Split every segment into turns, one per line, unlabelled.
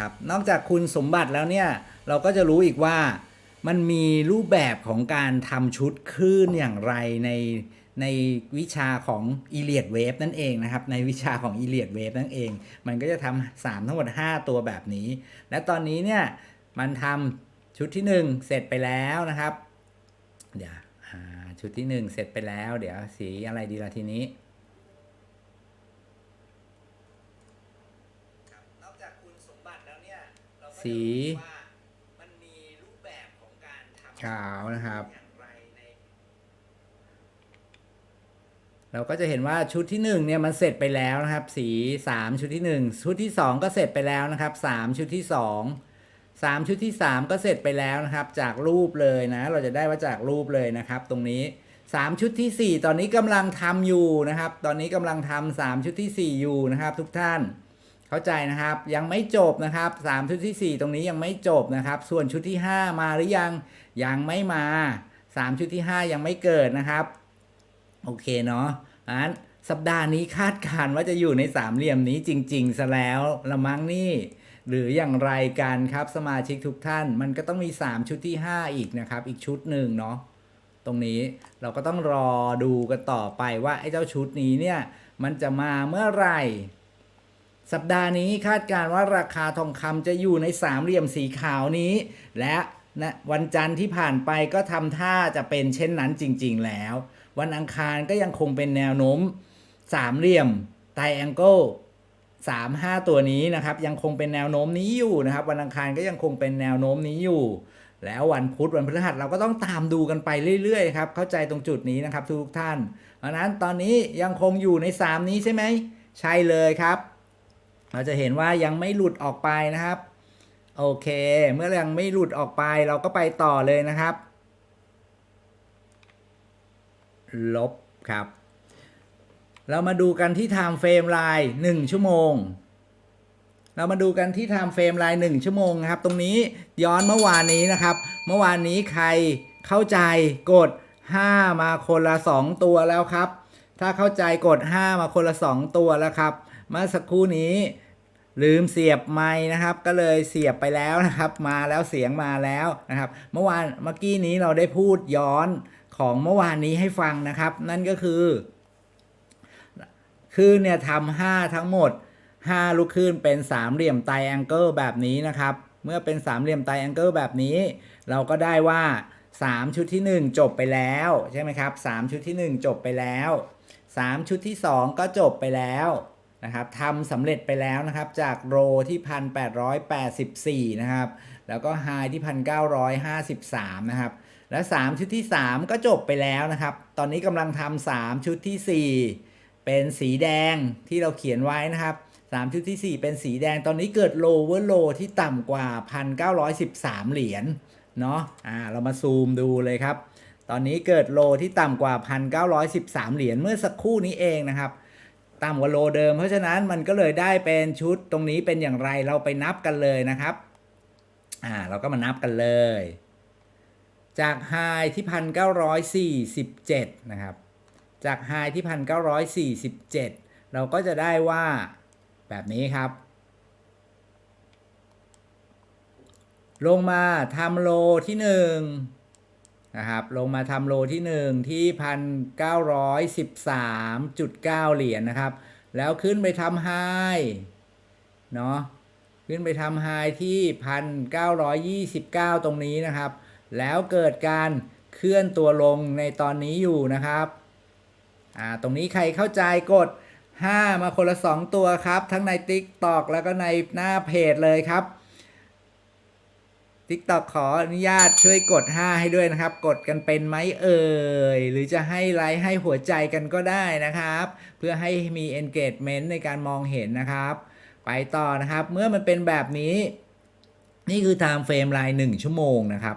ครับ นอกจากคุณสมบัติแล้วเนี่ย เราก็จะรู้อีกว่ามันมีรูปแบบของการทำชุดคลื่นอย่างไรในในวิชาของ e l i o t Wave นั่นเองนะครับ ในวิชาของ e l i o t Wave นั่นเอง มันก็จะทำสามทั้งหมด 5 ตัวแบบนี้ และตอนนี้เนี่ยมันทำชุดที่ 1 เสร็จไปแล้วนะครับ เดี๋ยวชุดที่ 1 เสร็จไปแล้ว เดี๋ยวสีอะไรดีล่ะทีนี้อกจากคุณสมบัติแล้วเนี่ย เราก็จะรู้ว่ามันมีขา
วนะครับ
เราก็จะเห็นว่าชุดที่หนึ่งเนี่ยมันเสร็จไปแล้วนะครับ สีสามชุดที่หนึ่งชุดที่สองก็เสร็จไปแล้วนะครับสามชุดที่สองสามชุดที่สามก็เสร็จไปแล้วนะครับ จากรูปเลยนะ เราจะได้ว่าจากรูปเลยนะครับ ตรงนี้สามชุดที่สี่ตอนนี้กำลังทำอยู่นะครับ ตอนนี้กำลังทำสามชุดที่สี่อยู่นะครับ ทุกท่าน เข้าใจนะครับ ยังไม่จบนะครับ3ชุดทีสี่ 4 ตรงนี้ยังไม่จบนะครับ ส่วนชุดที่ 5 มาหรือยังยังไม่มา 3 ชุดที่ 5 ยังไม่เกิดนะครับ โอเคเนาะอันสัปดาห์นี้คาดการณ์ว่าจะอยู่ในสามเหลี่ยมนี้จริงๆซะแล้วละมั้งนี่ หรืออย่างไรกันครับสมาชิกทุกท่าน มันก็ต้องมี 3 ชุดที่ 5 อีกนะครับ อีกชุดหนึ่งเนาะตรงนี้เราก็ต้องรอดูกันต่อไปว่าไอ้เจ้าชุดนี้เนี่ย มันจะมาเมื่อไหร่ สัปดาห์นี้คาดการณ์ว่าราคาทองคำจะอยู่ในสามเหลี่ยมสีขาวนี้ และนะวันจันทร์ที่ผ่านไปก็ทำท่าจะเป็นเช่นนั้นจริง ๆ แล้ว วันอังคารก็ยังคงเป็นแนวโน้มสามเหลี่ยมไตแองเกิลสามห้าตัวนี้นะครับ ยังคงเป็นแนวโน้มนี้อยู่นะครับ วันอังคารก็ยังคงเป็นแนวโน้มนี้อยู่ แล้ววันพุธวันพฤหัสเราก็ต้องตามดูกันไปเรื่อยๆครับเข้าใจตรงจุดนี้นะครับทุกท่านเพราะฉะนั้นตอนนี้ยังคงอยู่ใน 3 นี้ใช่ไหมใช่เลยครับ เราจะเห็นว่ายังไม่หลุดออกไปนะครับ โอเค เมื่อยังไม่หลุดออกไปเราก็ไปต่อเลยนะครับ ลบครับ เรามาดูกันที่ time frame line 1 ชั่วโมง เรามาดูกันที่ time frame line 1 ชั่วโมงครับ ตรงนี้ย้อนเมื่อวานนี้นะครับ เมื่อวานนี้ใครเข้าใจกด 5 มาคนละ 2 ตัวแล้วครับ ถ้าเข้าใจกด 5 มาคนละ 2 ตัวแล้วครับเมื่อสักครู่นี้ ลืมเสียบไม้นะครับ ก็เลยเสียบไปแล้วนะครับ มาแล้วเสียงมาแล้วนะครับ เมื่อวานเมื่อกี้นี้เราได้พูดย้อนของเมื่อวานนี้ให้ฟังนะครับ นั่นก็คือ คือเนี่ยทำห้าทั้งหมด 5 ลูกคลื่นเป็นสามเหลี่ยมไตแองเกิลแบบนี้นะครับ เมื่อเป็นสามเหลี่ยมไตแองเกิลแบบนี้ เราก็ได้ว่า 3 ชุดที่ 1 จบไปแล้วใช่ไหมครับ3ชุดที่ 1 จบไปแล้ว 3 ชุดที่ 2 ก็จบไปแล้ว นะครับทำสำเร็จไปแล้วนะครับ จากโรที่ 1884 นะครับ แล้วก็ไฮที่ 1953 นะครับ และ 3 ชุดที่ 3 ก็จบไปแล้วนะครับ ตอนนี้กำลังทำ3ชุดทีสี่4 เป็นสีแดงที่เราเขียนไว้นะครับ3ชุดทีสี่ 4 เป็นสีแดงตอนนี้เกิดโลเวอร์โลที่ต่ำกว่า 1,913 เหรียญเนาะอ่าเรามาซูมดูเลยครับ ตอนนี้เกิดโลที่ต่ำกว่า 1,913 เหรียญเมื่อสักครู่นี้เองนะครับ ต่ำกว่าโลเดิม เพราะฉะนั้นมันก็เลยได้เป็นชุดตรงนี้เป็นอย่างไรเราไปนับกันเลยนะครับอ่าเราก็มานับกันเลย จากไฮที่1,947นะครับ จากไฮที่1,947เราก็จะได้ว่าแบบนี้ครับ ลงมาทำโลที่หนึ่ง นะครับลงมาทำโลที่หนึ่งที่ 1,913.9 เหรียญนะครับ แล้วขึ้นไปทำไฮเนาะขึ้นไปทำไฮที่ 1,929 ตรงนี้นะครับ แล้วเกิดการเคลื่อนตัวลงในตอนนี้อยู่นะครับอ่าตรงนี้ใครเข้าใจกด 5 มาคนละ 2 ตัวครับ ทั้งใน TikTok แล้วก็ในหน้าเพจเลยครับ TikTok ขออนุญาตช่วยกด 5 ให้ด้วยนะครับ กดกันเป็นไหมเอ่ย หรือจะให้ไลค์ให้หัวใจกันก็ได้นะครับ เพื่อให้มี engagement ในการมองเห็นนะครับ ไปต่อนะครับ เมื่อมันเป็นแบบนี้ นี่คือ time frame ราย 1 ชั่วโมงนะครับ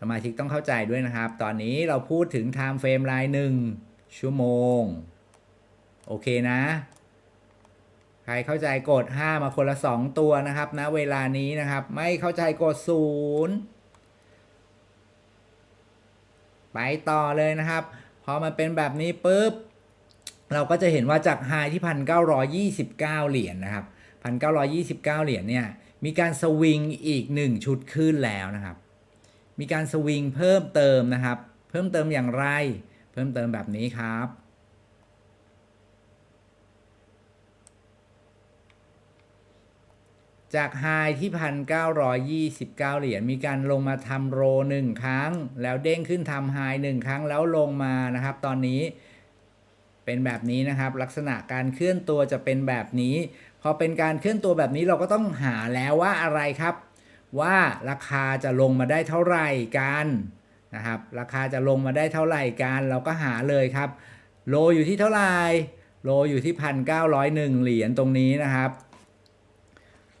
สมาชิกต้องเข้าใจด้วยนะครับ ตอนนี้เราพูดถึง time frame ราย 1 ชั่วโมง โอเคนะ ใครเข้าใจกด 5 มาคนละ 2 ตัวนะครับณนะเวลานี้นะครับ ไม่เข้าใจกด 0 ไปต่อเลยนะครับ พอมันเป็นแบบนี้ปุ๊บ เราก็จะเห็นว่าจากไฮที่ 1,929 เหรียญนะครับ 1,929 เหรียญเนี่ย มีการสวิงอีก 1 ชุดขึ้นแล้วนะครับ มีการสวิงเพิ่มเติมนะครับ เพิ่มเติมอย่างไร เพิ่มเติมแบบนี้ครับ จากไฮที่ 1,929 เหรียญมีการลงมาทำโรหนึ่งครั้ง แล้วเด้งขึ้นทำไฮหนึ่งครั้งแล้วลงมานะครับ ตอนนี้เป็นแบบนี้นะครับ ลักษณะการเคลื่อนตัวจะเป็นแบบนี้ พอเป็นการเคลื่อนตัวแบบนี้เราก็ต้องหาแล้วว่าอะไรครับ ว่าราคาจะลงมาได้เท่าไหร่กันนะครับ ราคาจะลงมาได้เท่าไหร่กันเราก็หาเลยครับ โลอยู่ที่เท่าไหร่โลอยู่ที่ 1,901 เหรียญตรงนี้นะครับ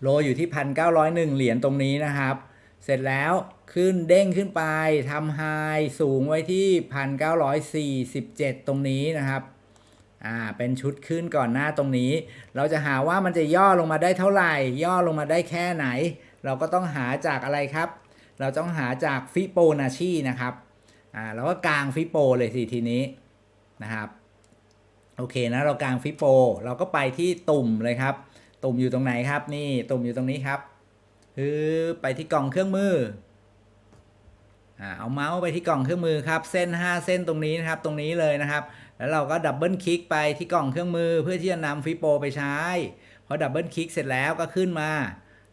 โลอยู่ที่ 1,901 เหรียญตรงนี้นะครับ เสร็จแล้วขึ้นเด้งขึ้นไปทำไฮสูงไว้ที่ 1,947 ตรงนี้นะครับอ่าเป็นชุดขึ้นก่อนหน้าตรงนี้ เราจะหาว่ามันจะย่อลงมาได้เท่าไหร่ ย่อลงมาได้แค่ไหน เราก็ต้องหาจากอะไรครับ เราต้องหาจากฟิโบนัชีนะครับอ่าเราก็กางฟิโบเลยสิทีนี้นะครับโอเคนะเรากางฟิโบเราก็ไปที่ตุ่มเลยครับ ตุ่มอยู่ตรงไหนครับ นี่ตุ่มอยู่ตรงนี้ครับคือไปที่กล่องเครื่องมืออ่าเอาเมาส์ไปที่กล่องเครื่องมือครับ เส้น 5 เส้นตรงนี้นะครับ ตรงนี้เลยนะครับ แล้วเราก็ดับเบิลคลิกไปที่กล่องเครื่องมือ เพื่อที่จะนำฟิโปไปใช้พอดับเบิลคลิกเสร็จแล้วก็ขึ้นมา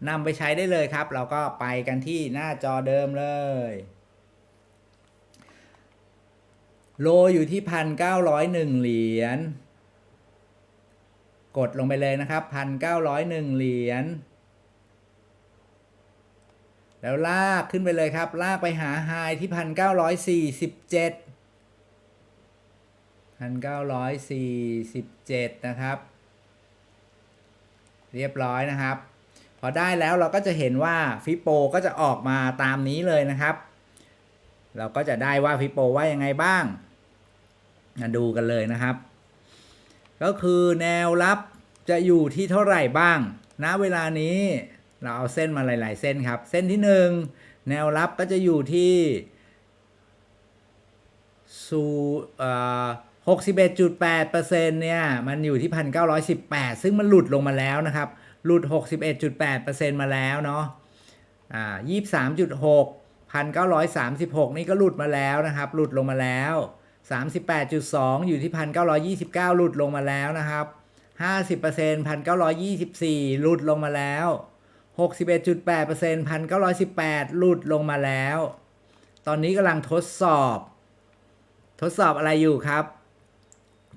นำไปใช้ได้เลยครับ เราก็ไปกันที่หน้าจอเดิมเลยโลอยู่ที่พันเก้าร้อยหนึ่งเหรียญ กดลงไปเลยนะครับพันเก้าร้อยหนึ่งเหรียญแล้วลากขึ้นไปเลยครับ ลากไปหาไฮที่พันเก้าร้อยสี่สิบเจ็ด1947นะครับ เรียบร้อยนะครับ พอได้แล้วเราก็จะเห็นว่าฟิโปก็จะออกมาตามนี้เลยนะครับ เราก็จะได้ว่าฟิโปว่ายังไงบ้างมาดูกันเลยนะครับ ก็คือแนวรับจะอยู่ที่เท่าไหร่บ้าง ณ เวลานี้เราเอาเส้นมาหลาย ๆ เส้นครับ เส้นที่ 1 แนวรับก็จะอยู่ที่สูเอ่อ61.8%เนี่ย มันอยู่ที่1,918ซึ่งมันหลุดลงมาแล้วนะครับ หลุด61.8%มาแล้วเนาะ อ่า23.6 1,936นี่ก็หลุดมาแล้วนะครับ หลุดลงมาแล้ว 38.2 อยู่ที่ 1,929 หลุดลงมาแล้วนะครับ 50% 1,924 หลุดลงมาแล้ว 61.8% 1,918 หลุดลงมาแล้ว ตอนนี้กำลังทดสอบ ทดสอบอะไรอยู่ครับ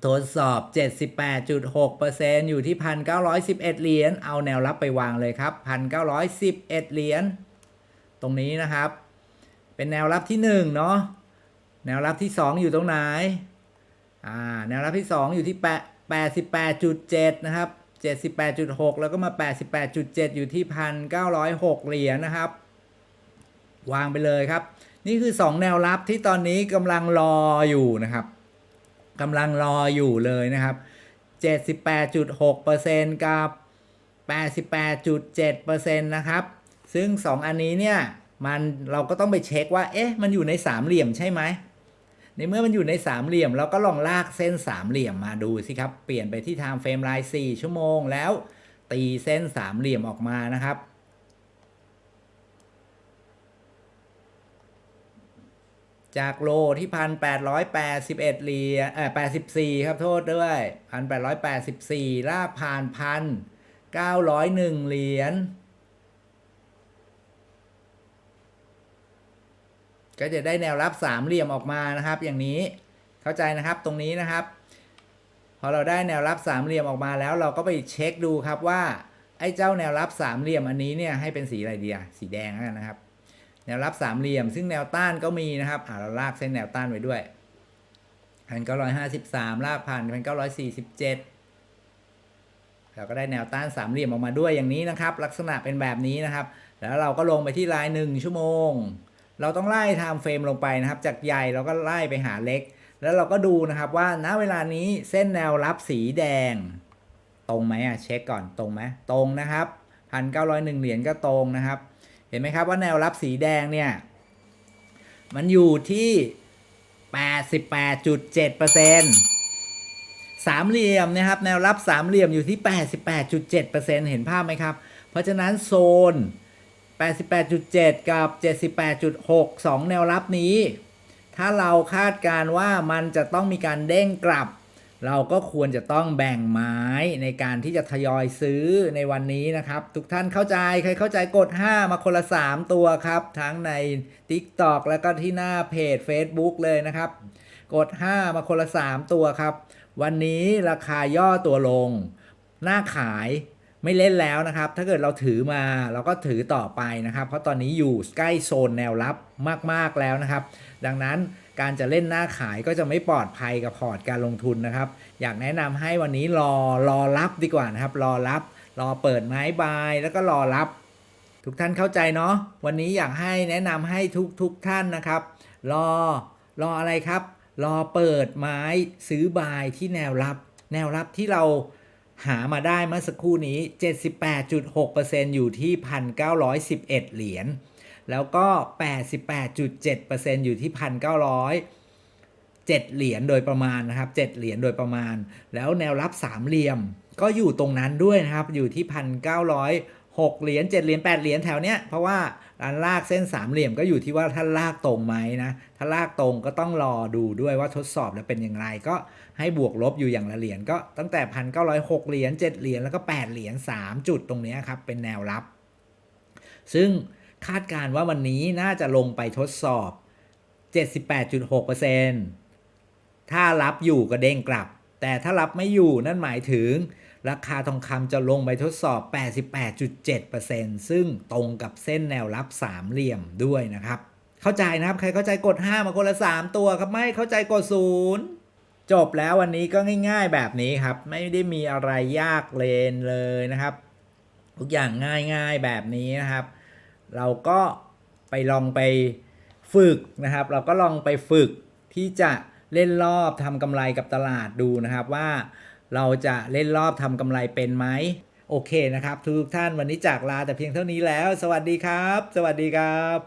ทดสอบ 78.6%อยู่ที่ 1,911 เหรียญ เอาแนวรับไปวางเลยครับ 1,911 เหรียญ ตรงนี้นะครับ เป็นแนวรับที่ 1 เนาะ แนวรับที่ 2 อยู่ตรงไหนอ่าแนวรับที่ 2 อยู่ที่8 88.7นะครับ78.6แล้วก็มา88.7อยู่ที่1,906เหรียญนะครับ วางไปเลยครับ นี่คือ 2 แนวรับที่ตอนนี้กำลังรออยู่นะครับกำลังรออยู่เลยนะครับ78.6%กับ 88.7%นะครับ ซึ่ง 2 อันนี้เนี่ย มันเราก็ต้องไปเช็คว่า เอ๊ะ มันอยู่ในสามเหลี่ยมใช่ไหม ในเมื่อมันอยู่ในสามเหลี่ยม เราก็ลองลากเส้นสามเหลี่ยมมาดูสิครับ เปลี่ยนไปที่ time frame line 4ชั่วโมง แล้วตีเส้นสามเหลี่ยมออกมานะครับจากโลที่พันแปดร้อยแปดสิบเอ็ดเหรียญเออแปดสิบสี่ครับโทษด้วยพันแปดร้อยแปดสิบสี่ลากผ่านพันเก้าร้อยหนึ่งเหรียญ ก็จะได้แนวรับสามเหลี่ยมออกมานะครับ อย่างนี้เข้าใจนะครับตรงนี้นะครับ พอเราได้แนวรับสามเหลี่ยมออกมาแล้ว เราก็ไปเช็คดูครับว่าไอ้เจ้าแนวรับสามเหลี่ยมอันนี้เนี่ยให้เป็นสีอะไรดีอะสีแดงแล้วกันนะครับ แนวรับสามเหลี่ยม ซึ่งแนวต้านก็มีนะครับอ่าเราลากเส้นแนวต้านไว้ด้วยพันเก้าร้อยห้าสิบสามลากผ่านพันเก้าร้อยสี่สิบเจ็ดเราก็ได้แนวต้านสามเหลี่ยมออกมาด้วยอย่างนี้นะครับ ลักษณะเป็นแบบนี้นะครับ แล้วเราก็ลงไปที่ลายหนึ่งชั่วโมง เราต้องไล่ไทม์เฟรมลงไปนะครับ จากใหญ่เราก็ไล่ไปหาเล็ก แล้วเราก็ดูนะครับว่าณเวลานี้เส้นแนวรับสีแดง ตรงไหมอะเช็คก่อนตรงไหมตรงนะครับพันเก้าร้อยหนึ่งเหรียญก็ตรงนะครับ เห็นไหมครับว่าแนวรับสีแดงเนี่ยมันอยู่ที่ 88.7%สามเหลี่ยมนะครับแนวรับสามเหลี่ยมอยู่ที่ 88.7%เห็นภาพไหมครับ เพราะฉะนั้นโซน 88.7 กับ 78.6 2 แนวรับนี้ ถ้าเราคาดการว่ามันจะต้องมีการเด้งกลับ เราก็ควรจะต้องแบ่งไม้ในการที่จะทยอยซื้อในวันนี้นะครับ ทุกท่านเข้าใจ ใครเข้าใจกด 5 มาคนละ 3 ตัวครับ ทั้งใน TikTok แล้วก็ที่หน้าเพจ Facebook เลยนะครับ กด 5 มาคนละ 3 ตัวครับ วันนี้ราคาย่อตัวลง หน้าขาย ไม่เล่นแล้วนะครับ ถ้าเกิดเราถือมาเราก็ถือต่อไปนะครับ เพราะตอนนี้อยู่ใกล้โซนแนวรับมากๆแล้วนะครับ ดังนั้นการจะเล่นหน้าขายก็จะไม่ปลอดภัยกับพอร์ตการลงทุนนะครับ อยากแนะนำให้วันนี้รอรอรับดีกว่านะครับ รอรับ รอเปิดไม้บายแล้วก็รอรับ ทุกท่านเข้าใจเนาะวันนี้อยากให้แนะนำให้ทุกทุกท่านนะครับ รอรออะไรครับ รอเปิดไม้ซื้อบายที่แนวรับ แนวรับที่เรา หามาได้เมื่อสักครู่นี้ 78.6%อยู่ที่ 1,911 เหรียญ แล้วก็ 88.7%อยู่ที่ 1,900 7 เหรียญโดยประมาณนะครับ 7 เหรียญโดยประมาณ แล้วแนวรับสามเหลี่ยมก็อยู่ตรงนั้นด้วยนะครับ อยู่ที่ 6 เหรียญ7เหรียญ8เหรียญแถวเนี้ยเพราะว่าการลากเส้นสามเหลี่ยมก็อยู่ที่ว่าท่านลากตรงไหมนะถ้าลากตรงก็ต้องรอดูด้วยว่าทดสอบแล้วเป็นอย่างไร ก็ให้บวกลบอยู่อย่างละเหรียญก็ตั้งแต่ 1,906 เหรียญ7เหรียญแล้วก็ 8 เหรียญ3จุดตรงเนี้ยครับเป็นแนวรับ ซึ่งคาดการณ์ว่าวันนี้น่าจะลงไปทดสอบ 78.6%ถ้ารับอยู่ก็เด้งกลับ แต่ถ้ารับไม่อยู่นั่นหมายถึง ราคาทองคำจะลงไปทดสอบ 88.7%ซึ่งตรงกับเส้นแนวรับสามเหลี่ยมด้วยนะครับ เข้าใจนะครับ ใครเข้าใจกด 5 มาคนละ 3 ตัวครับ ไม่เข้าใจกด 0 จบแล้ววันนี้ก็ง่ายๆแบบนี้ครับ ไม่ได้มีอะไรยากเลนเลยนะครับ ทุกอย่างง่ายๆแบบนี้นะครับ เราก็ไปลองไปฝึกนะครับ เราก็ลองไปฝึกที่จะเล่นรอบทำกำไรกับตลาดดูนะครับว่า เราจะเล่นรอบทำกำไรเป็นไหมโอเคนะครับ ทุกท่านวันนี้จากลาแต่เพียงเท่านี้แล้ว สวัสดีครับ สวัสดีครับ